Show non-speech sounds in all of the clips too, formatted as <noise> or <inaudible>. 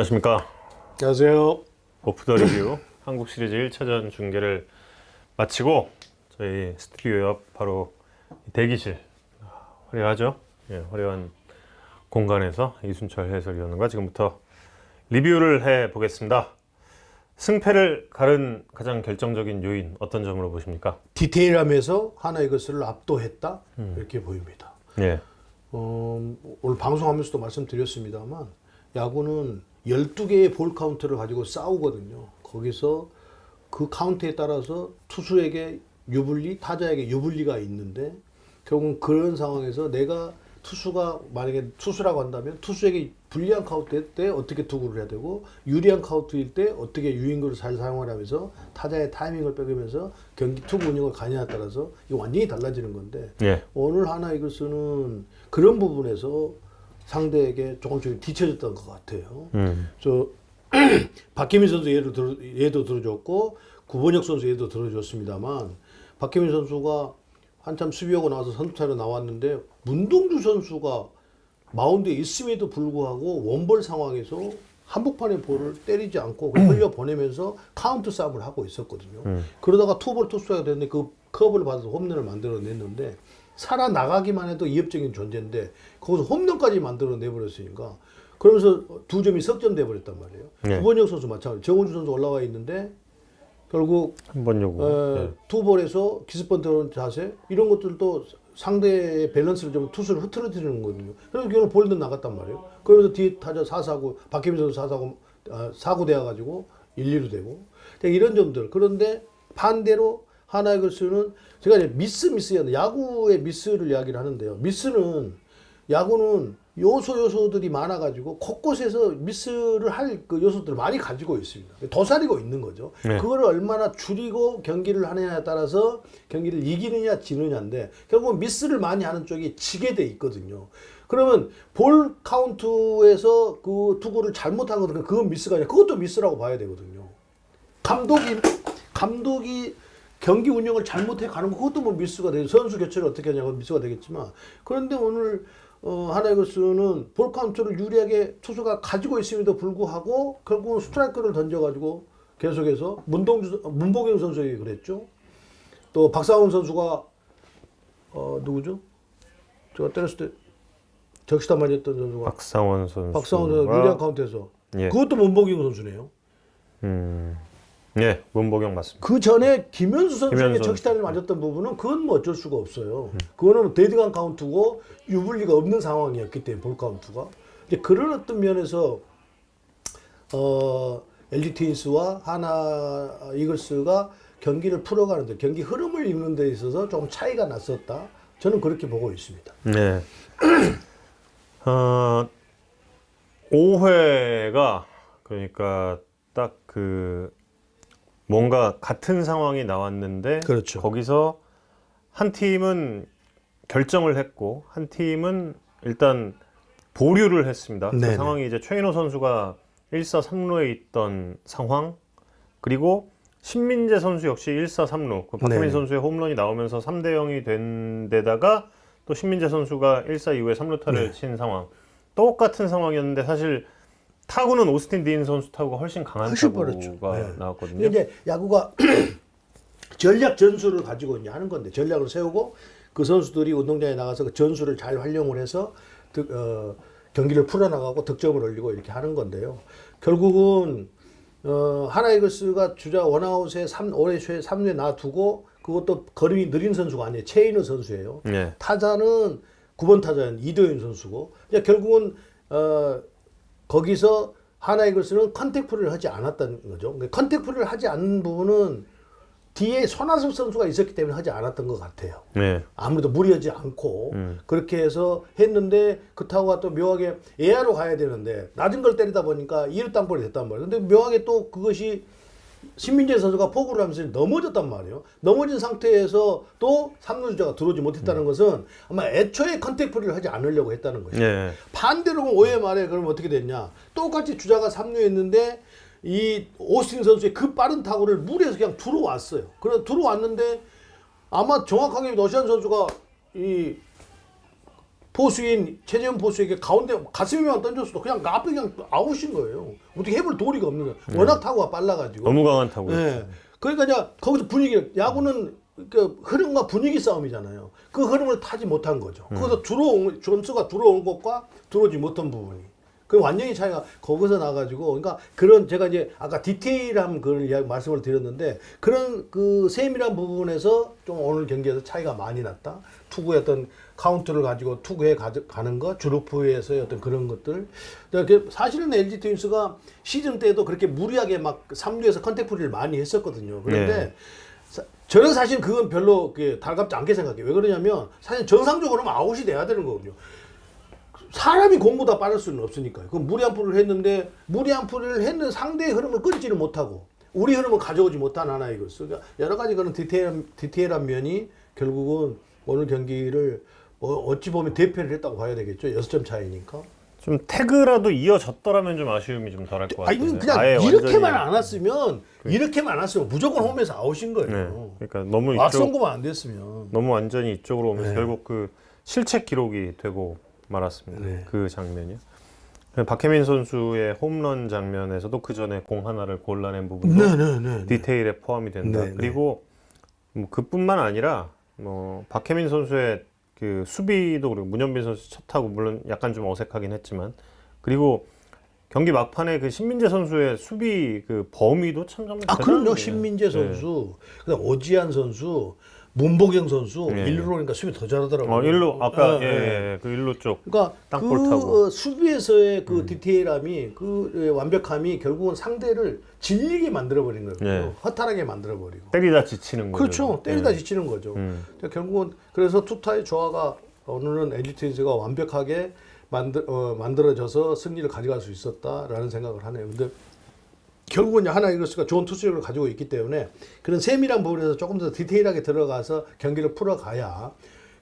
안녕하십니까 안녕하세요. 오프 더 리뷰 <laughs> 한국 시리즈 1차전 중계를 마치고 저희 스튜디오 옆 바로 대기실 화려하죠? 예, 화려한 공간에서 이순철 해설위원과 지금부터 리뷰를 해 보겠습니다. 승패를 가른 가장 결정적인 요인 어떤 점으로 보십니까? 디테일함에서 하나 이것을 압도했다 이렇게 보입니다. 예, 어, 오늘 방송하면서도 말씀드렸습니다만 야구는 12개의 볼 카운트를 가지고 싸우거든요. 거기서 그 카운트에 따라서 투수에게 유불리, 타자에게 유불리가 있는데 결국은 그런 상황에서 내가 투수가 만약에 투수라고 한다면 투수에게 불리한 카운트일 때 어떻게 투구를 해야 되고 유리한 카운트일 때 어떻게 유인구를 잘 사용을 하면서 타자의 타이밍을 빼가면서 경기 투구 운영을 가냐에 따라서 이거 완전히 달라지는 건데 예, 오늘 하나 이글스는 그런 부분에서 상대에게 조금씩 뒤쳐졌던 것 같아요. 음, 저 <clears throat> 박혜민 선수 예도 들어 예도 들어줬고 구본혁 선수 예도 들어줬습니다만 박혜민 선수가 한참 수비하고 나와서 선두타로 나왔는데 문동주 선수가 마운드에 있음에도 불구하고 원볼 상황에서 한복판의 볼을 때리지 않고 흘려 보내면서 카운트 싸움을 하고 있었거든요. 그러다가 투볼 투수가 됐는데 그 커브를 받아서 홈런을 만들어냈는데 살아 나가기만 해도 위협적인 존재인데 거기서 홈런까지 만들어 내 버렸으니까 그러면서 두 점이 석점돼 버렸단 말이에요. 네. 구본혁 선수 마찬가지. 정훈주 선수 올라와 있는데 결국 한번 요구. 어, 예. 투볼에서 기습번트 자세 이런 것들도 상대의 밸런스를 좀 투수를 흐트러뜨리는 거거든요. 그래서 결국 볼드 나갔단 말이에요. 그러면서 뒤에 타자 4사구 박혜민 선수 4사구 아, 4구 돼가지고 1, 2루 되고 이런 점들. 그런데 반대로 하나의 글수는 제가 이제 미스 미스였는데 야구의 미스를 이야기를 하는데요. 미스는 야구는 요소 요소들이 많아가지고 곳곳에서 미스를 할 그 요소들을 많이 가지고 있습니다. 도사리고 있는 거죠. 네. 그거를 얼마나 줄이고 경기를 하느냐에 따라서 경기를 이기느냐 지느냐인데 결국 미스를 많이 하는 쪽이 지게 돼 있거든요. 그러면 볼 카운트에서 그 투구를 잘못한 거는 그건 미스가 아니라 그것도 미스라고 봐야 되거든요. 감독이 감독이 경기 운영을 잘못해 가는 거 그것도 뭐 미스가 되죠. 선수 교체를 어떻게 하냐고 미스가 되겠지만 그런데 오늘 어, 하나이거스는 볼 카운트를 유리하게 투수가 가지고 있음에도 불구하고 결국은 스트라이크를 던져가지고 계속해서 문동주 문보경 선수에게 그랬죠. 또 박상훈 선수가 어 누구죠? 제가 때렸을 때 적시타 맞았던 선수가 박상원 선수. 박상훈 선수 유리한 카운트에서 예. 그것도 문보경 선수네요. 음, 예, 문보경 맞습니다. 그 전에 김현수 선수에게 김현수 음. 적시타를 맞았던 부분은 그건 뭐 어쩔 수가 없어요. 그거는 데드간 카운트고 유불리가 없는 상황이었기 때문에 볼 카운트가. 이제 그런 어떤 면에서 어 LG 트윈스와 하나 이글스가 경기를 풀어가는데 경기 흐름을 읽는 데 있어서 조금 차이가 났었다. 저는 그렇게 보고 있습니다. 네. <clears throat> 어, 5회가 그러니까 딱 그 뭔가 같은 상황이 나왔는데 그렇죠. 거기서 한 팀은 결정을 했고 한 팀은 일단 보류를 했습니다. 그 네네. 상황이 이제 최인호 선수가 1사 3루에 있던 상황 그리고 신민재 선수 역시 1사 3루 그 박혜민 네네. 선수의 홈런이 나오면서 3대 0이 된 데다가 또 신민재 선수가 1사 이후에 3루타를 네. 친 상황 똑같은 상황이었는데 사실 타구는 오스틴 디인 선수 타구가 훨씬 강한 훨씬 타구가 빠르죠. 네. 나왔거든요. 근데 이제 야구가 <clears throat> 전략 전술을 가지고 이제 하는 건데 전략을 세우고 그 선수들이 운동장에 나가서 그 전술을 잘 활용을 해서 득, 어, 경기를 풀어나가고 득점을 올리고 이렇게 하는 건데요. 결국은 어, 하나이글스가 주자 원아웃에 3, 올해 초에 3루에 놔두고 그것도 걸음이 느린 선수가 아니에요. 최인우 선수예요. 네. 타자는 9번 타자는 이도현 선수고 결국은 어 거기서 하나이글스는 컨택풀을 하지 않았다는 거죠. 컨택풀을 하지 않는 부분은 뒤에 손아섭 선수가 있었기 때문에 하지 않았던 것 같아요. 네. 아무래도 무리하지 않고 음. 그렇게 해서 했는데 그 타구가 또 묘하게 에아로 가야 되는데 낮은 걸 때리다 보니까 2루 땅볼이 됐단 말이에요. 근데 묘하게 또 그것이 신민재 선수가 포구를 하면서 넘어졌단 말이에요. 넘어진 상태에서 또 3루 주자가 들어오지 못했다는 것은 아마 애초에 컨택풀을 하지 않으려고 했다는 것이죠. 네. 반대로 그럼 5회 말에 그럼 어떻게 됐냐? 똑같이 주자가 3루에 있는데 이 오스틴 선수의 그 빠른 타구를 물에서 그냥 들어왔어요. 그래 들어왔는데 아마 정확하게 노시안 선수가 이 포수인 최재현 포수에게 가운데 가슴에만 던졌어도 그냥 앞에 그냥 아웃인 거예요. 어떻게 해볼 도리가 없는 거예요. 워낙 타구가 빨라가지고. 너무 강한 타구. 예. 그러니까 이제 거기서 분위기 야구는 그 흐름과 분위기 싸움이잖아요. 그 흐름을 타지 못한 거죠. 거기서 들어온 점수가 들어온 것과 들어오지 못한 부분이. 그 완전히 차이가 거기서 나가지고 그러니까 그런 제가 이제 아까 디테일한 그걸 이야기 말씀을 드렸는데 그런 그 세밀한 부분에서 좀 오늘 경기에서 차이가 많이 났다. 어떤 카운트를 가지고 투구에 가는 것, 주루프에서의 어떤 그런 것들. 그러니까 사실은 LG 트윈스가 시즌 때도 그렇게 무리하게 막 3루에서 컨택풀이를 많이 했었거든요. 그런데 네. 사- 저는 사실 그건 별로 그 달갑지 않게 생각해요. 왜 그러냐면 사실 정상적으로는 아웃이 돼야 되는 거거든요. 사람이 공보다 빠를 수는 없으니까요. 그 무리한 풀을 했는데 무리한 풀을 했는 상대의 흐름을 끊지는 못하고 우리 흐름을 가져오지 못한 하나의 것을 그러니까 여러 가지 그런 디테일한, 디테일한 면이 결국은 오늘 경기를 뭐 어찌 보면 대패를 했다고 봐야 되겠죠. 여섯 점 차이니까. 좀 태그라도 이어졌더라면 좀 아쉬움이 좀 덜할 것 아니 같아요. 그냥 아예 이렇게만 안 왔으면 이렇게만 안 왔으면 무조건 홈에서 아웃인 거예요. 네. 그러니까 너무 이쪽 맞선거만 안 됐으면. 너무 완전히 이쪽으로 오면서 네. 결국 그 실책 기록이 되고 말았습니다. 네. 그 장면이요. 박혜민 선수의 홈런 장면에서도 그 전에 공 하나를 골라낸 부분도 네 네 네. 디테일에 포함이 된다. 네, 네. 그리고 뭐 그뿐만 아니라 뭐 박혜민 선수의 그 수비도 그리고 문현빈 선수 첫 타구 물론 약간 좀 어색하긴 했지만 그리고 경기 막판에 그 신민재 선수의 수비 그 범위도 참 정말 아 그럼요. 신민재 네. 선수, 그다음 오지환 선수, 문보경 선수 네. 일루로 오니까 수비 더 잘하더라고요. 어 일로 아까 네, 예, 네. 예, 그 일로 쪽 그러니까 그 타고. 음. 어, 수비에서의 그 디테일함이 그 예, 완벽함이 결국은 상대를 질리게 만들어 버린 거예요. 네. 허탈하게 만들어 버리고. 때리다 지치는 거죠. 그렇죠. 때리다 예. 지치는 거죠. 음. 그러니까 결국은 그래서 투타의 조화가 오늘은 트윈스가 완벽하게 만들 어, 만들어져서 승리를 가져갈 수 있었다라는 생각을 하네요. 근데 결국은 하나 이글스가 좋은 투수력을 가지고 있기 때문에 그런 세밀한 부분에서 조금 더 디테일하게 들어가서 경기를 풀어가야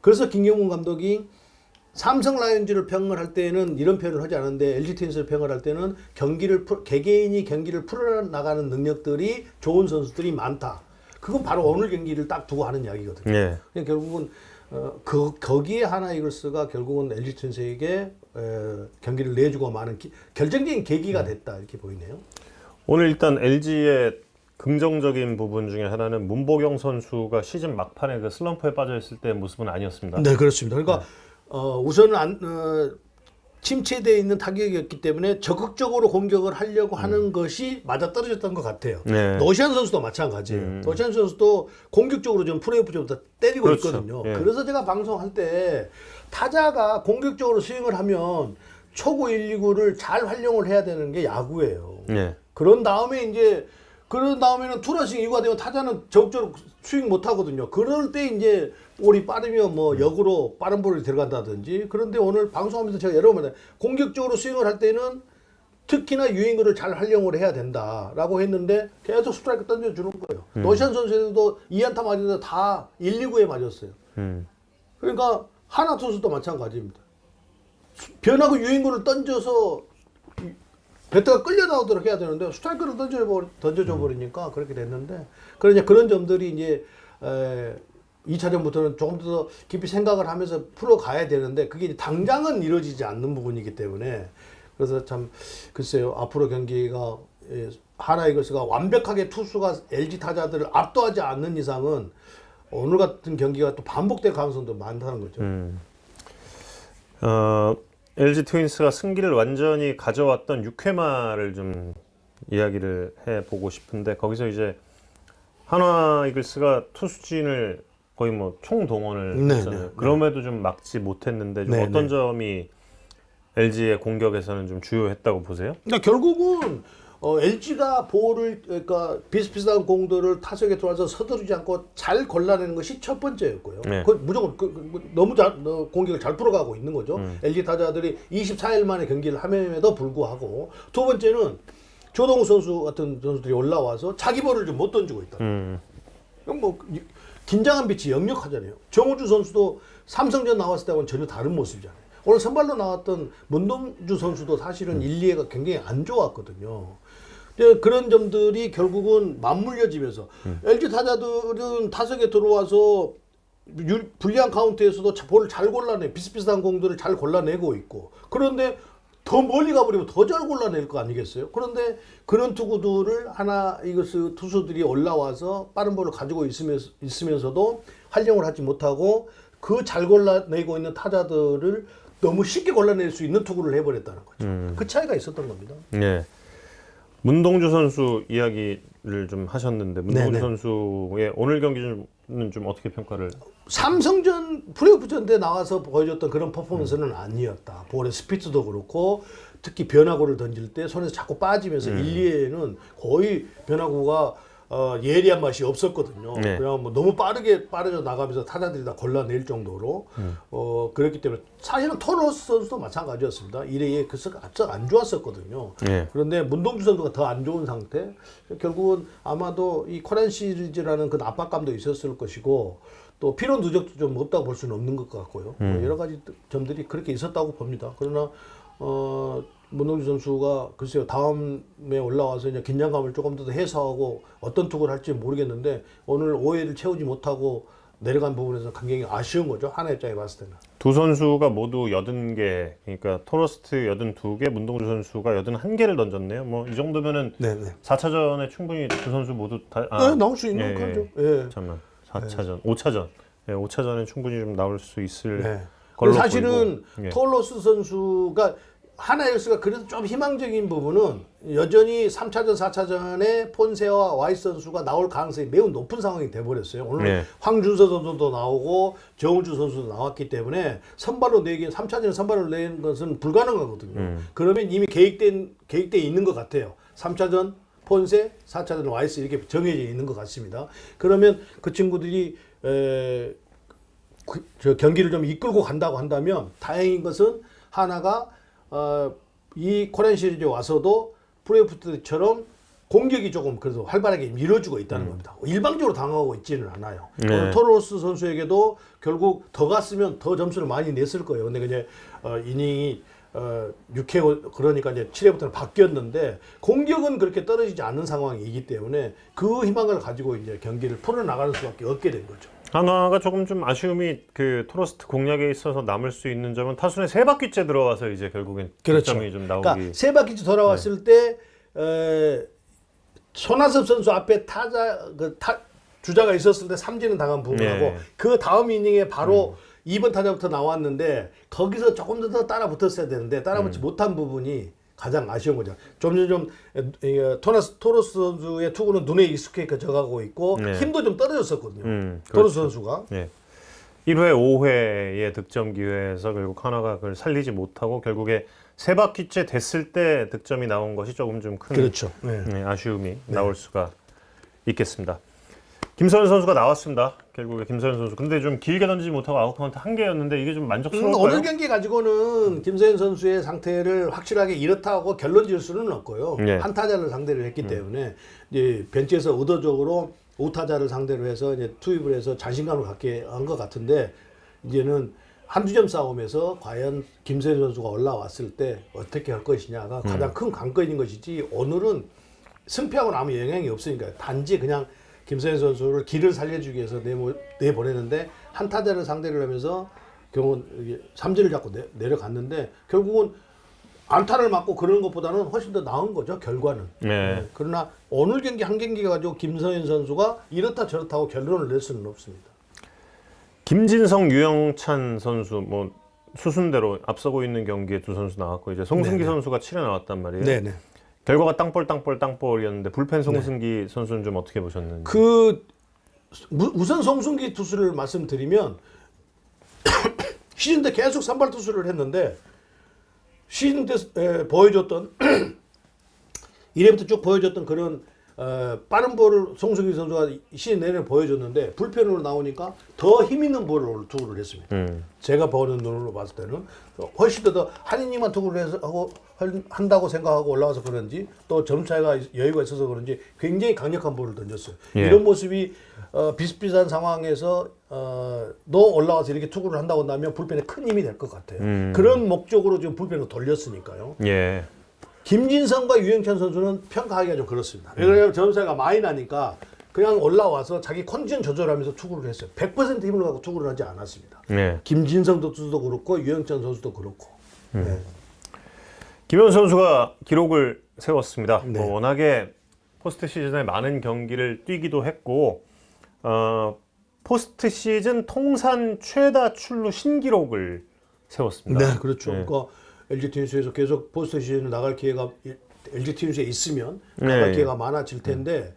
그래서 김경문 감독이 삼성 라이온즈를 평을 할 때는 이런 표현을 하지 않았는데 LG 트윈스를 평을 할 때는 경기를 풀- 개개인이 경기를 풀어 나가는 능력들이 좋은 선수들이 많다. 그건 바로 오늘 경기를 딱 두고 하는 이야기거든요. 예. 그냥 결국은 어, 그 거기에 하나 이글스가 결국은 LG 트윈스에게 에, 경기를 내주고 많은 기- 결정적인 계기가 됐다 이렇게 보이네요. 오늘 일단 LG의 긍정적인 부분 중에 하나는 문보경 선수가 시즌 막판에 그 슬럼프에 빠져 있을 때 모습은 아니었습니다. 네, 그렇습니다. 그러니까 어, 우선 안, 어, 침체되어 있는 타격이었기 때문에 적극적으로 공격을 하려고 하는 것이 맞아 떨어졌던 것 같아요. 음. 네. 노시안 선수도 마찬가지예요. 노시안 선수도 공격적으로 좀 플레이오프부터 때리고 그렇죠. 있거든요. 예. 그래서 제가 방송할 때 타자가 공격적으로 스윙을 하면 초구 1, 2구를 잘 활용을 해야 되는 게 야구예요. 예. 그런 다음에 이제 그런 다음에는 투런씩 이구가 되면 타자는 적극적으로 스윙 못 하거든요. 그럴 때 이제 볼이 빠르면 뭐 역으로 빠른 볼이 들어간다든지 그런데 오늘 방송하면서 제가 여러 번 공격적으로 스윙을 할 때는 특히나 유인구를 잘 활용을 해야 된다라고 했는데 계속 스트라이크 던져주는 거예요. 노시안 선수도 2안타 맞았는데 다 1, 2구에 맞았어요. 음. 그러니까 하나 투수도 마찬가지입니다. 변하고 유인구를 던져서 이- 배트가 끌려 나오도록 해야 되는데 스트라이크를 던져 던져줘 버리니까 그렇게 됐는데 그러냐 그런 점들이 이제 에, 2차전부터는 조금 더 깊이 생각을 하면서 풀어가야 되는데 그게 당장은 이루어지지 않는 부분이기 때문에 그래서 참 글쎄요 앞으로 경기가 예, 하나 이글스가 완벽하게 투수가 LG 타자들을 압도하지 않는 이상은 오늘 같은 경기가 또 반복될 가능성도 많다는 거죠. 음. 어, LG 트윈스가 승기를 완전히 가져왔던 6회말을 좀 이야기를 해 보고 싶은데 거기서 이제 한화 이글스가 투수진을 거의 뭐 총동원을 네, 했잖아요. 네, 그럼에도 좀 막지 못했는데 좀 네, 어떤 네. 점이 LG의 공격에서는 좀 주요했다고 보세요? 그러니까 결국은 어, LG가 볼을 그러니까 비슷비슷한 공들을 타석에 들어와서 서두르지 않고 잘 골라내는 것이 첫 번째였고요. 네. 그 무조건 그, 그, 너무 잘 어, 공격을 잘 풀어가고 있는 거죠. LG 타자들이 24일 만에 경기를 함에도 불구하고 두 번째는 조동우 선수 같은 선수들이 올라와서 자기 볼을 좀 못 던지고 있다. 음. 뭐 이- 긴장한 빛이 역력하잖아요. 정우주 선수도 삼성전 나왔을 때하고는 전혀 다른 모습이잖아요. 오늘 선발로 나왔던 문동주 선수도 사실은 1, 2회가 굉장히 안 좋았거든요. 근데 그런 점들이 결국은 맞물려지면서 LG 타자들은 타석에 들어와서 유- 불리한 카운트에서도 자- 볼을 잘 골라내 비슷비슷한 공들을 잘 골라내고 있고 그런데 더 멀리 가버리면 더 잘 골라낼 거 아니겠어요? 그런데 그런 투구들을 하나 이것을 투수들이 올라와서 빠른 볼을 가지고 있으면서, 있으면서도 활용을 하지 못하고 그 잘 골라내고 있는 타자들을 너무 쉽게 골라낼 수 있는 투구를 해버렸다는 거죠. 그 차이가 있었던 겁니다. 예. 문동주 선수 이야기를 좀 하셨는데 문동주 네네. 선수의 오늘 경기는 좀 어떻게 평가를? 삼성전 플레이오프전 때 나와서 보여줬던 그런 퍼포먼스는 아니었다. 볼의 스피드도 그렇고 특히 변화구를 던질 때 손에서 자꾸 빠지면서 1, 2회에는 거의 변화구가 어, 예리한 맛이 없었거든요. 네. 그냥 뭐 너무 빠르게 빠르져 나가면서 타자들이 다 골라낼 정도로 어, 그렇기 때문에 사실은 토로스 선수도 마찬가지였습니다. 1회에 그 앞서 안 좋았었거든요. 예. 그런데 문동주 선수가 더 안 좋은 상태. 결국은 아마도 이 코란 시리즈라는 그 압박감도 있었을 것이고 또 피로 누적도 좀 없다고 볼 수는 없는 것 같고요. 뭐 여러 가지 점들이 그렇게 있었다고 봅니다. 그러나 어 문동주 선수가 글쎄요 다음에 올라와서 이제 긴장감을 조금 더 해소하고 어떤 투구를 할지 모르겠는데 오늘 5회를 채우지 못하고 내려간 부분에서 굉장히 아쉬운 거죠 하나 입장에 봤을 때는. 두 선수가 모두 80개, 그러니까 토러스트 82개, 문동주 선수가 81개를 던졌네요. 뭐 이 정도면은 네네. 4차전에 충분히 두 선수 모두 다 아, 네, 나올 수 있는 예, 거죠. 예. 예. 잠깐만. 4차전, 5차전. 예, 5차전에 충분히 좀 나올 수 있을 네. 걸로 사실은 보이고. 예. 톨로스 선수가 하나이글스가 그래도 좀 희망적인 부분은 여전히 3차전, 4차전에 폰세와 와이스 선수가 나올 가능성이 매우 높은 상황이 돼버렸어요. 오늘 네. 황준서 선수도 나오고 정우주 선수도 나왔기 때문에 선발로 내기 3차전에 선발을 내는 것은 불가능하거든요. 음. 그러면 이미 계획된 계획돼 있는 것 같아요. 3차전 폰세, 4차전 와이스 이렇게 정해져 있는 것 같습니다. 그러면 그 친구들이 에, 그, 저 경기를 좀 이끌고 간다고 한다면 다행인 것은 하나가 어, 이 코리안 시리즈에 와서도 프로야프 때처럼 공격이 조금 그래도 활발하게 밀어주고 있다는 겁니다. 일방적으로 당하고 있지는 않아요. 네. 오늘 토로스 선수에게도 결국 더 갔으면 더 점수를 많이 냈을 거예요. 근데 이제 어, 이닝이 어, 6회 그러니까 이제 7회부터는 바뀌었는데 공격은 그렇게 떨어지지 않는 상황이기 때문에 그 희망을 가지고 이제 경기를 풀어 나가는 수밖에 없게 된 거죠. 하나가 조금 좀 아쉬움이 그 토러스트 공략에 있어서 남을 수 있는 점은 타순에 세 바퀴째 들어와서 이제 결국엔 득점이 좀 나오기. 그러니까 세 바퀴째 돌아왔을 때 에, 손아섭 선수 앞에 타자 그 타, 주자가 있었을 때 삼진은 당한 부분하고 네. 그 다음 이닝에 바로 2번 타자부터 나왔는데 거기서 조금 더 따라 붙었어야 되는데 따라 음. 붙지 못한 부분이 가장 아쉬운 거죠. 점점 좀 에, 에, 토나스 토로스 선수의 투구는 눈에 익숙해져 가고 있고 네. 힘도 좀 떨어졌었거든요. 음, 토로스 선수가. 예. 1회, 5회의 득점 기회에서 결국 하나가 그걸 살리지 못하고 결국에 세 바퀴째 됐을 때 득점이 나온 것이 조금 좀큰 그렇죠. 네. 아쉬움이 나올 수가 있겠습니다. 김서현 선수가 나왔습니다. 결국에 김서현 선수. 근데 좀 길게 던지지 못하고 아웃 카운트 한 개였는데 이게 좀 음, 만족스러울까요? 오늘 경기 가지고는 김세현 선수의 상태를 확실하게 이렇다고 결론 지을 수는 없고요. 네. 한 타자를 상대를 했기 때문에 이제 벤치에서 의도적으로 5타자를 상대로 해서 이제 투입을 해서 자신감을 갖게 한 것 같은데 이제는 한두 점 싸움에서 과연 김세현 선수가 올라왔을 때 어떻게 할 것이냐가 가장 큰 관건인 것이지 오늘은 승패하고는 아무 영향이 없으니까 단지 그냥 김세현 선수를 길을 살려주기 위해서 내모, 내보내는데 한 타자를 상대를 하면서 결국은 이게 삼진을 잡고 내, 내려갔는데 결국은 안타를 맞고 그러는 것보다는 훨씬 더 나은 거죠 결과는. 네. 그러나 오늘 경기 한 경기 가지고 김서현 선수가 이렇다 저렇다고 결론을 낼 수는 없습니다. 김진성, 유영찬 선수 뭐 수순대로 앞서고 있는 경기에 두 선수 나왔고 이제 송승기 네네. 선수가 7회 나왔단 말이에요. 네네. 결과가 땅볼 땅볼 땅볼이었는데 불펜 송승기 선수는 좀 어떻게 보셨는지. 그 무- 우선 송승기 투수를 말씀드리면 <coughs> 시즌 때 계속 선발 투수를 했는데 시즌 때 에, 보여줬던 <coughs> 1회부터 쭉 보여줬던 그런 어, 빠른 볼을 송승기 선수가 시즌 내내 보여줬는데 불펜으로 나오니까 더 힘 있는 볼을 투구를 했습니다. 음. 제가 보는 눈으로 봤을 때는 훨씬 더 한이닝만 투구를 해서 하고 할- 한다고 생각하고 올라와서 그런지 또 점차가 있- 여유가 있어서 그런지 굉장히 강력한 볼을 던졌어요. 예. 이런 모습이 어, 비슷비슷한 상황에서 어, 너 올라와서 이렇게 투구를 한다고 한다면 불펜에 큰 힘이 될 것 같아요. 음. 그런 목적으로 지금 불펜을 돌렸으니까요. 예. 김진성과 유영찬 선수는 평가하기가 좀 그렇습니다. 왜냐하면 점차가 많이 나니까 그냥 올라와서 자기 컨디션 조절하면서 투구를 했어요. 100% 힘을 갖고 투구를 하지 않았습니다. 네. 김진성 선수도 그렇고 유영찬 선수도 그렇고. 네. 김현 선수가 기록을 세웠습니다. 네. 뭐 워낙에 포스트 시즌에 많은 경기를 뛰기도 했고 어, 포스트 시즌 통산 최다 출루 신기록을 세웠습니다. 네, 그렇죠. 네. 그러니까 LG 트윈스에서 계속 포스트 시즌을 나갈 기회가 LG 트윈스에 있으면 네, 나갈 예. 기회가 많아질 텐데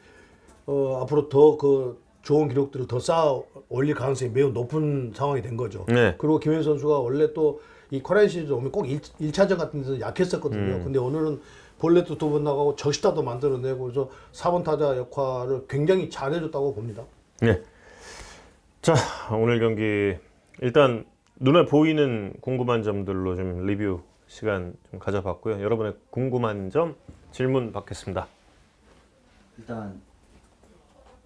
어, 앞으로 더 그 좋은 기록들을 더 쌓아 올릴 가능성이 매우 높은 상황이 된 거죠. 네. 그리고 김현 선수가 원래 또이 코리안 시리즈 오면 꼭 1, 차전 같은 데서 약했었거든요. 음. 근데 오늘은 볼넷도 두 번 나가고 적시타도 만들어내고 그래서 4번 타자 역할을 굉장히 잘해줬다고 봅니다. 네. 자 오늘 경기 일단 눈에 보이는 궁금한 점들로 좀 리뷰 시간 좀 가져봤고요. 여러분의 궁금한 점 질문 받겠습니다. 일단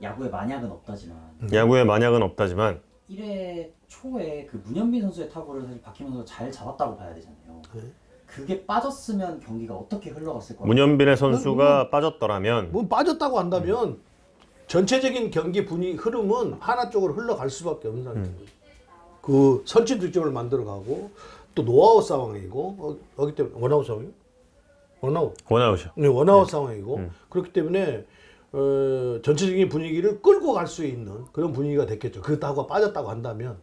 야구에 만약은 없다지만 야구에 만약은 없다지만 1회 초에 그 문현빈 선수의 타구를 사실 박희문 선수가 잘 잡았다고 봐야 되잖아요. 네. 그게 빠졌으면 경기가 어떻게 흘러갔을 거예요? 문현빈의 선수가 빠졌더라면 뭐 빠졌다고 한다면 전체적인 경기 분위 흐름은 하나 쪽으로 흘러갈 수밖에 없는 상태예요. 그 선취 득점을 만들어 가고 또 노아웃 상황이고 어, 여기 때문에 원아웃 상황이요? 원아웃. 원아웃이요. 네, 원아웃 상황이고 그렇기 때문에 어, 전체적인 분위기를 끌고 갈 수 있는 그런 분위기가 됐겠죠. 그 타구가 빠졌다고 한다면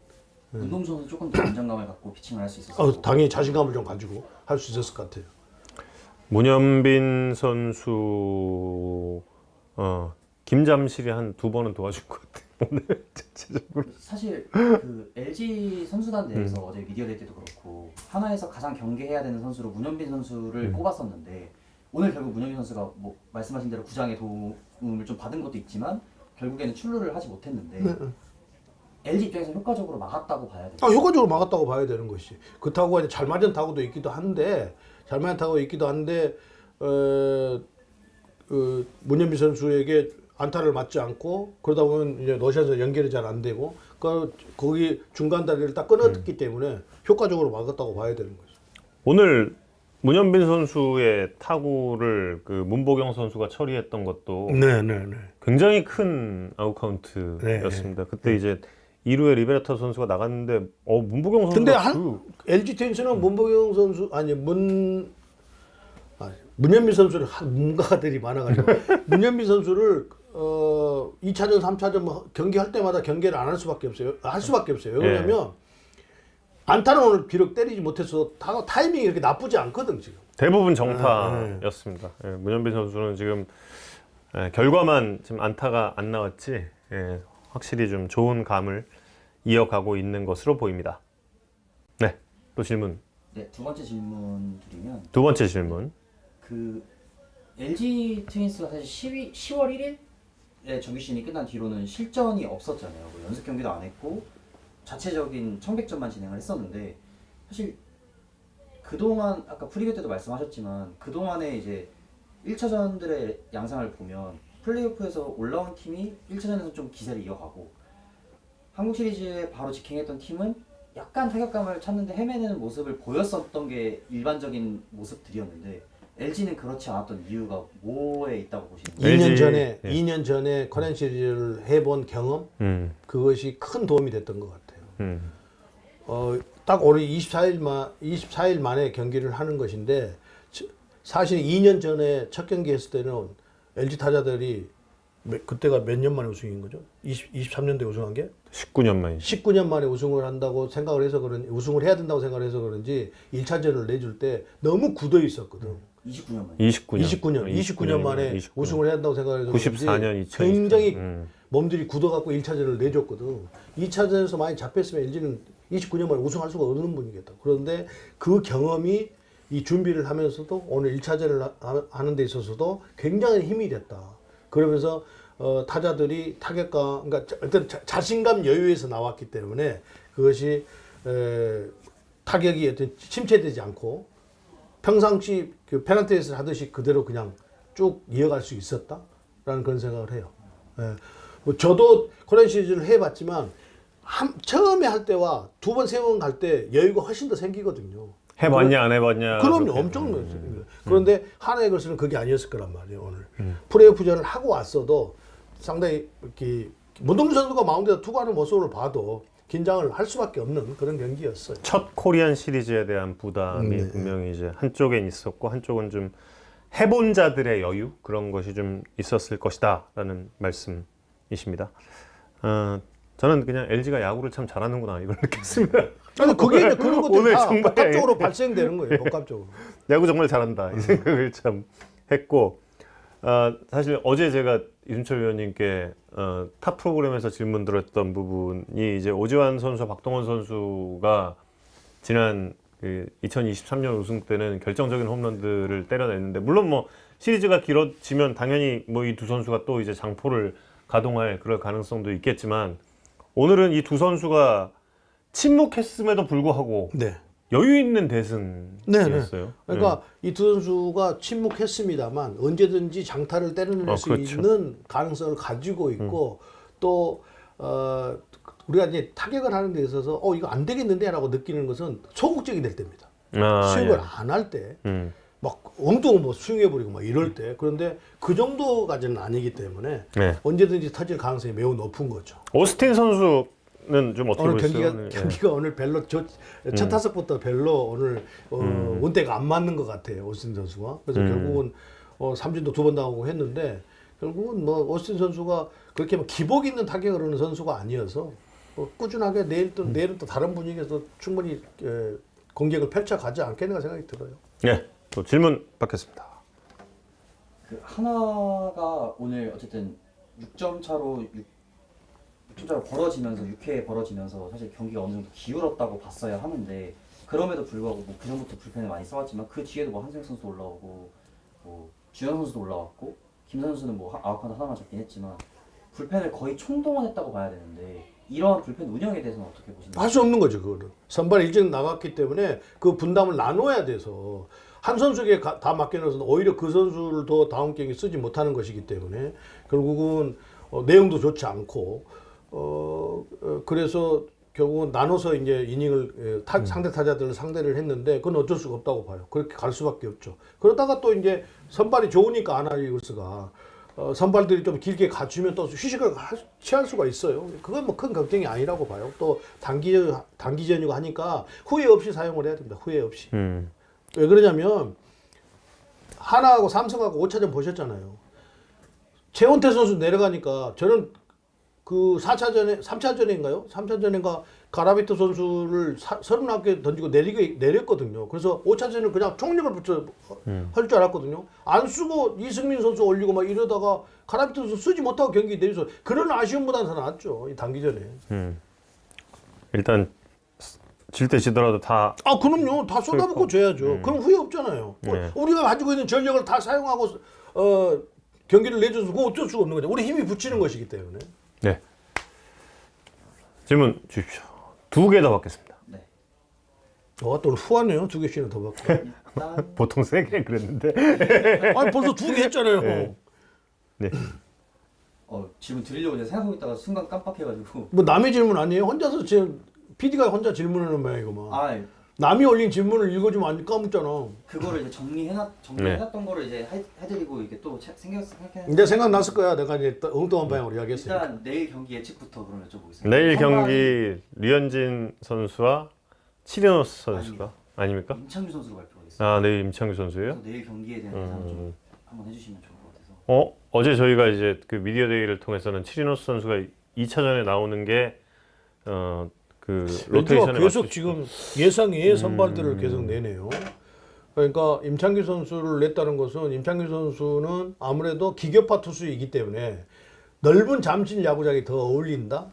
운동 선수 조금 더 안정감을 갖고 피칭을 할 수 있었어요. 어, 당연히 자신감을 좀 가지고 할 수 있었을 것 같아요. 문현빈 선수 어 김잠실이 한 두 번은 도와준 것 같아요. 오늘 <laughs> 전체적으로. 사실 그 LG 선수단 내에서 음. 어제 미디어 데이 때도 그렇고 하나에서 가장 경계해야 되는 선수로 문현빈 선수를 음. 꼽았었는데 오늘 결국 문현빈 선수가 뭐 말씀하신 대로 구장의 도움을 좀 받은 것도 있지만 결국에는 출루를 하지 못했는데 네, LG 입장에서 효과적으로 막았다고 봐야 돼요. 아, 효과적으로 막았다고 봐야 되는 것이. 그 타구가 이제 잘 맞은 타구도 있기도 한데, 잘 맞은 타구가 있기도 한데, 어, 그, 문현비 선수에게 안타를 맞지 않고, 그러다 보면 이제 러시아에서 연결이 잘 안 되고, 그, 거기 중간 다리를 딱 끊었기 때문에 효과적으로 막았다고 봐야 되는 거죠. 오늘 문현빈 선수의 타구를 그 문보경 선수가 처리했던 것도 네, 네, 네. 굉장히 큰 아웃 카운트였습니다. 그때 이제 2루에 리베라터 선수가 나갔는데 어 문보경 선수가 근데 한 그 LG 트윈스는 문보경 선수 아니 문 아, 문현민 선수를 한 문가들이 많아가지고 <laughs> 문현민 선수를 어 2차전, 3차전 뭐 경기할 때마다 경기를 안 할 수밖에 없어요. 할 수밖에 없어요. 왜냐면 안타는 오늘 비록 때리지 못해서 타, 타이밍이 이렇게 나쁘지 않거든 지금. 대부분 아, 정타였습니다. 예, 문현빈 선수는 지금 예, 결과만 지금 안타가 안 나왔지 예, 확실히 좀 좋은 감을 이어가고 있는 것으로 보입니다. 네, 또 질문 네, 두 번째 질문 드리면 두 번째 질문. 그 LG 트윈스가 사실 12, 10월 1일에 정규 시즌이 끝난 뒤로는 실전이 없었잖아요. 뭐 연습 경기도 안 했고 자체적인 청백전만 진행을 했었는데 사실 그동안 아까 프리뷰 때도 말씀하셨지만 그동안에 이제 1차전들의 양상을 보면 플레이오프에서 올라온 팀이 1차전에서 좀 기세를 이어가고 한국 시리즈에 바로 직행했던 팀은 약간 타격감을 찾는데 헤매는 모습을 보였었던 게 일반적인 모습들이었는데 LG는 그렇지 않았던 이유가 뭐에 있다고 보시는 거예요? 2년 LG, 전에 예. 2년 전에 시리즈를 해본 경험 음, 그것이 큰 도움이 됐던 것 같아요. 음, 어, 딱 오늘 24일 만 24일 만에 경기를 하는 것인데 저- 사실 2년 전에 첫 경기 했을 때는 LG 타자들이 몇- 그때가 몇 년 만에 우승인 거죠? 20, 23년도에 우승한 게 19년 만이. 19년 만에 우승을 한다고 생각을 해서 그런지 우승을 해야 된다고 생각을 해서 그런지 1차전을 내줄 때 너무 굳어 있었거든. 29년 만에 29년. 29년, 29년 만에 29년. 우승을 해야 된다고 생각을 해서 94년, 2024년. 굉장히 음. 몸들이 굳어갖고 1차전을 내줬거든. 2차전에서 많이 잡혔으면 LG는 29년 만에 우승할 수가 없는 분이겠다. 그런데 그 경험이 이 준비를 하면서도 오늘 1차전을 하는 데 있어서도 굉장히 힘이 됐다. 그러면서 어, 타자들이 타격감, 그러니까 자- 어떤 자, 자신감 여유에서 나왔기 때문에 그것이 에, 타격이 어떤 침체되지 않고 평상시 그 페널티에서 하듯이 그대로 그냥 쭉 이어갈 수 있었다라는 그런 생각을 해요. 예. 뭐 저도 코리안 시리즈를 해봤지만 한, 처음에 할 때와 두 번, 세 번 갈 때 여유가 훨씬 더 생기거든요. 해봤냐 안 해봤냐. 그럼요, 그렇게. 엄청 음, 많습니다. 그런데 하나의 것은 그게 아니었을 거란 말이에요 오늘. 음. 플레이오프전을 하고 왔어도 상당히 이렇게 문동주 선수가 마운드에서 투구하는 모습을 봐도 긴장을 할 수밖에 없는 그런 경기였어요. 첫 코리안 시리즈에 대한 부담이 네. 분명히 이제 한쪽엔 있었고 한쪽은 좀 해본 자들의 여유 그런 것이 좀 있었을 것이다라는 말씀이십니다. 어, 저는 그냥 LG가 야구를 참 잘하는구나 이걸 느꼈습니다. 아니 그게 이제 그런 것들이 다 복합적으로 <laughs> 발생되는 거예요. 복합적으로. 야구 정말 잘한다 이 생각을 참 했고 아, 사실 어제 제가 이준철 위원님께 어, 타 프로그램에서 질문 드렸던 부분이 이제 오지환 선수, 박동원 선수가 지난 그 2023년 우승 때는 결정적인 홈런들을 때려냈는데 물론 뭐 시리즈가 길어지면 당연히 뭐 이 두 선수가 또 이제 장포를 가동할 그럴 가능성도 있겠지만 오늘은 이 두 선수가 침묵했음에도 불구하고 네. 여유 있는 네, 네. 대승이었어요. 그러니까 이두 선수가 침묵했습니다만 언제든지 장타를 때려낼 어, 수 그렇죠. 있는 가능성을 가지고 있고 또 어, 우리가 이제 타격을 하는 데 있어서 어 이거 안 되겠는데라고 느끼는 것은 소극적이 될 때입니다. 아, 스윙을 예. 안할 때. 음. 막 엉뚱 뭐 스윙해버리고 막 이럴 때 그런데 그 정도까지는 아니기 때문에 네. 언제든지 터질 가능성이 매우 높은 거죠. 오스틴 선수 는좀 어떻게 오늘 보셨어요? 경기가 오늘? 예. 경기가 오늘 별로 저, 첫 타석부터 별로 오늘 어, 음. 운대가 안 맞는 것 같아요 오스틴 선수가 그래서 결국은 어, 삼진도 두번 나오고 했는데 결국은 뭐 오스틴 선수가 그렇게 뭐 기복 있는 타격을 하는 선수가 아니어서 뭐 꾸준하게 내일 또 내일은 또 다른 분위기에서 충분히 에, 공격을 펼쳐가지 않겠는가 생각이 들어요. 네, 또 질문 받겠습니다. 그 하나가 오늘 어쨌든 6점 차로 6, 6점 차로 벌어지면서 6회에 벌어지면서 사실 경기가 어느 정도 기울었다고 봤어야 하는데 그럼에도 불구하고 뭐 그 전부터 불펜을 많이 써왔지만 그 뒤에도 뭐 한승혁 선수도 올라오고 뭐 주현 선수도 올라왔고 김 선수는 뭐 하- 아웃카운트 하나 맞았긴 했지만 불펜을 거의 총동원했다고 봐야 되는데 이러한 불펜 운영에 대해서는 어떻게 보시나요? 할 수 없는 거죠, 그거는. 선발 일찍 나갔기 때문에 그 분담을 나눠야 돼서 한 선수에게 가- 다 맡겨놔서 오히려 그 선수를 더 다음 경기 쓰지 못하는 것이기 때문에 결국은 어, 내용도 좋지 않고 어, 어, 그래서 결국은 나눠서 이제 이닝을 예, 타- 상대 타자들을 상대를 했는데 그건 어쩔 수가 없다고 봐요. 그렇게 갈 수밖에 없죠. 그러다가 또 이제 선발이 좋으니까 아나리우스가 어, 선발들이 좀 길게 갖추면 또 휴식을 하- 취할 수가 있어요. 그건 뭐 큰 걱정이 아니라고 봐요. 또 단기 단기전이고 하니까 후회 없이 사용을 해야 됩니다. 후회 없이. 음, 왜 그러냐면 하나하고 삼성하고 5차전 보셨잖아요. 최원태 선수 내려가니까 저는 그 4차전에 3차전인가요? 3차전인가 가라비토 선수를 사, 39개 던지고 내리게 내렸거든요. 그래서 5차전은 그냥 총력을 붙여 할줄 알았거든요. 안 쓰고 이승민 선수 올리고 막 이러다가 가라비토 선수 쓰지 못하고 경기 내려서 그런 아쉬움보다는 더 낫죠. 이 단기전에. 음. 일단 질 때 지더라도 다 아, 그럼요. 다 쏟아붓고 줘야죠. 그럼 후회 없잖아요. 뭐 네. 우리가 가지고 있는 전력을 다 사용하고 어, 경기를 내줘서 그거 어쩔 수가 없는 거죠. 우리 힘이 붙이는 것이기 때문에. 네. 질문 주십시오. 두 개 더 받겠습니다. 네. 와, 또 후하네요. 두 개씩이나 더 받고. <laughs> 보통 세 개 그랬는데. <laughs> 아니, 벌써 두 개 했잖아요. 네. 네. 어, 질문 드리려고 이제 생각하고 있다가 순간 깜빡해가지고 뭐 남의 질문 아니에요? 혼자서 지금 PD가 혼자 질문하는 모양이고만. 아 남이 올린 질문을 읽어주면 안 까먹잖아. 그거를 이제 정리해놨 정리해놨던 거를 이제 해, 해드리고 이게 또 체- 생각 생각해. 이제 생각났을 거야. 내가 이제 또 엉뚱한 방향으로 이야기했으니까. 일단 내일 경기 예측부터 그럼 여쭤보겠습니다. 내일 경기 류현진 선수와 치리노스 선수가 아닙니까? 임창규 선수로 됐어요. 아, 내일 임창규 선수예요? 그래서 내일 경기에 대한 예상 좀 음. 한번 해주시면 좋을 것 같아서. 어 어제 저희가 이제 그 미디어 데이를 통해서는 치리노스 선수가 2차전에 나오는 게 어 그 로테이션에 계속 지금 예상외의 선발들을 계속 내네요. 그러니까 임창규 선수를 냈다는 것은 임창규 선수는 아무래도 기교파 투수이기 때문에 넓은 잠실 야구장이 더 어울린다.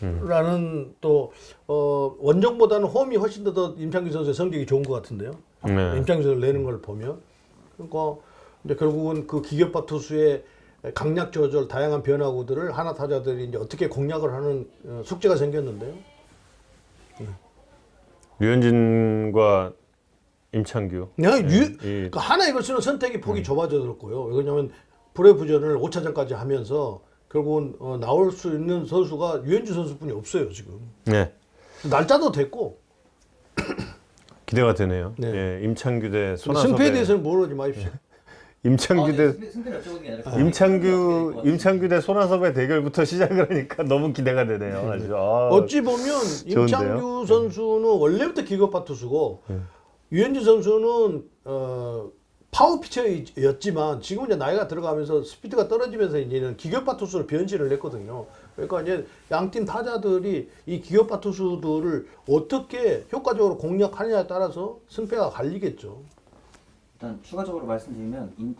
라는 또 어, 원정보다는 홈이 훨씬 더, 더 임창규 선수의 성적이 좋은 것 같은데요. 네. 임창규 선수를 내는 걸 보면 그러니까 이제 결국은 그 기교파 투수의 강약 조절, 다양한 변화구들을 하나 타자들이 이제 어떻게 공략을 하는 어, 숙제가 생겼는데요. 류현진과 임창규. 네, 유, 이- 그러니까 하나 이것은 선택이 폭이 좁아졌고요. 왜냐하면 프로부전을 5차전까지 하면서 결국은 어, 나올 수 있는 선수가 유현주 선수뿐이 없어요 지금. 네 날짜도 됐고 기대가 되네요. 네. 예, 임창규 대 근데 손아섭의 승패에 대해서는 모르지 마십시오. 임창규 대 승- 승패를 여쭤보는 게 아니라 임창규 임창규 대 손아섭의 대결부터 <laughs> 시작을 하니까 너무 기대가 되네요. 아주. 아, 어찌 보면 좋은데요? 임창규 선수는 원래부터 기겁파 투수고 네. 유현진 선수는 어, 파워 피처였지만 지금 이제 나이가 들어가면서 스피드가 떨어지면서 이제는 기겁파 투수로 변신을 했거든요. 그러니까 이제 양팀 타자들이 이 기겁파 투수들을 어떻게 효과적으로 공략하느냐에 따라서 승패가 갈리겠죠. 일단 추가적으로 말씀드리면 인,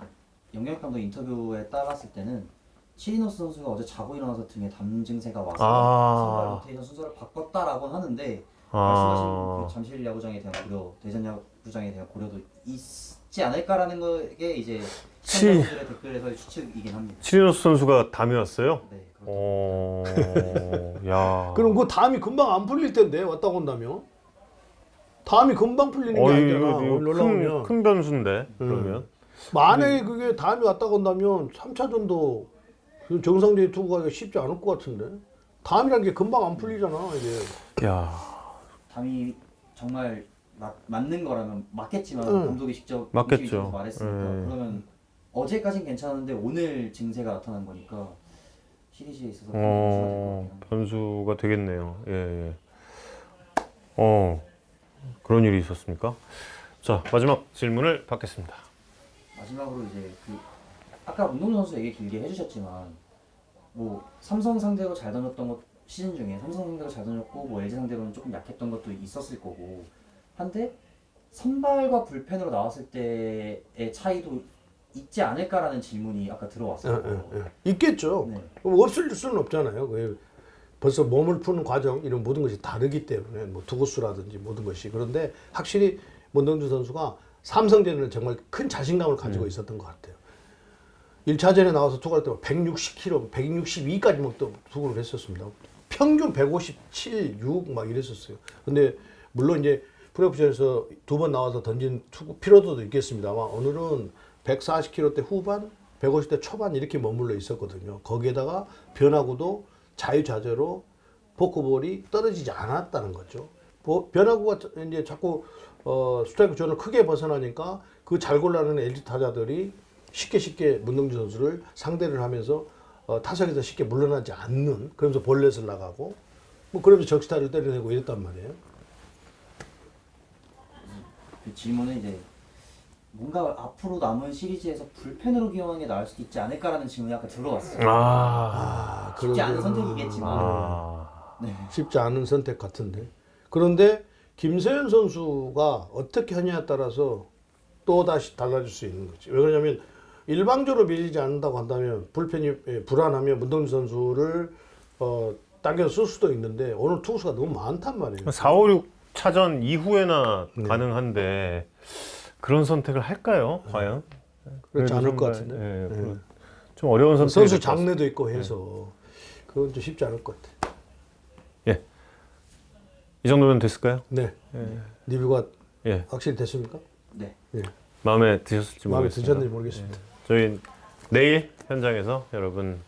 영경혁 감독 인터뷰에 따랐을 때는 치리노스 선수가 어제 자고 일어나서 등에 담 증세가 와서 아. 선발 로테이션 순서를 바꿨다라고 하는데 아. 말씀하신 그 잠실 야구장에 대한 고려, 대전 야구장에 대한 고려도 있지 않을까라는 게 이제 치- 시청자분들의 댓글에서의 추측이긴 합니다. 치리노스 선수가 담이 왔어요. 네. 어, 야. <laughs> 그럼 그 다음이 금방 안 풀릴 텐데 왔다 온다면 다음이 금방 풀리는 게 어, 아니잖아. 이거, 이거 오늘 큰, 올라오면 큰 변수인데 그러면 만약에 그게 다음에 왔다 간다면 3차전도 그 정상적인 투구가 쉽지 않을 것 같은데 다음이라는 게 금방 안 풀리잖아 이게 야 담이 정말 맞, 맞는 거라면 맞겠지만 응. 감독이 직접 맞겠죠. 말했으니까 네. 그러면 어제까진 괜찮은데 오늘 증세가 나타난 거니까 시리즈에 있어서 큰 어, 될것. 변수가 되겠네요. 예, 예. 어, 그런 일이 있었습니까? 자, 마지막 질문을 받겠습니다. 마지막으로 이제 그 아까 운동 선수 얘기 길게 해주셨지만 뭐 삼성 상대로 잘 던졌던 것 시즌 중에 삼성 상대로 잘 던졌고 뭐 LG 상대로는 조금 약했던 것도 있었을 거고 한데 선발과 불펜으로 나왔을 때의 차이도 있지 않을까라는 질문이 아까 들어왔어요. 예, 예, 예. 있겠죠 네. 그럼 없을 수는 없잖아요 그 벌써 몸을 푸는 과정 이런 모든 것이 다르기 때문에 뭐 투구수라든지 모든 것이 그런데 확실히 문동주 선수가 삼성전에는 정말 큰 자신감을 가지고 있었던 것 같아요 1차전에 나와서 투구할 때 160km, 162까지 막또 투구를 했었습니다. 평균 157, 6 막 이랬었어요. 근데 물론 이제 프로프전에서 두 번 나와서 던진 투구 피로도도 있겠습니다만 오늘은 140km대 후반, 150대 초반 이렇게 머물러 있었거든요. 거기에다가 변화구도 자유자재로 포크볼이 떨어지지 않았다는 거죠. 보- 변화구가 자- 이제 자꾸 어, 스트라이크 존을 크게 벗어나니까 그 잘 골라내는 LG 타자들이 쉽게 쉽게 문동주 선수를 상대를 하면서 어, 타석에서 쉽게 물러나지 않는 그러면서 볼넷을 나가고 뭐 그러면서 적시타를 때려내고 이랬단 말이에요. 그 질문은 이제 뭔가 앞으로 남은 시리즈에서 불펜으로 기용하는 게 나을 수도 있지 않을까라는 질문이 아까 들어왔어요. 아, 아, 쉽지 않은 선택이겠지만 아, 네. 쉽지 않은 선택 같은데. 그런데 김세현 선수가 어떻게 하냐에 따라서 또 다시 달라질 수 있는 거지. 왜 그러냐면 일방적으로 밀리지 않는다고 한다면 불펜이 예, 불안하면 문동주 선수를 어, 당겨 쓸 수도 있는데 오늘 투수가 너무 많단 말이에요. 4, 5, 6 차전 이후에나 네. 가능한데 그런 선택을 할까요? 과연? 그렇지 않을 좀것 마- 같은데. 예, 예. 그런- 좀 어려운 선택이 선수. 장래도 있고 해서 그건 좀 쉽지 않을 것 같아. 이 정도면 됐을까요? 네, 예. 리뷰가 예. 확실히 됐습니까? 네. 예. 마음에 드셨을지 마음에 모르겠습니다. 드셨는지 모르겠습니다. 저희 내일 현장에서 여러분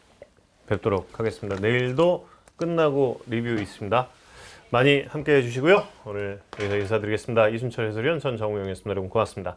뵙도록 하겠습니다. 내일도 끝나고 리뷰 있습니다. 많이 함께 해주시고요. 오늘 여기서 인사드리겠습니다. 이순철 해설위원, 전정우영이었습니다. 여러분 고맙습니다.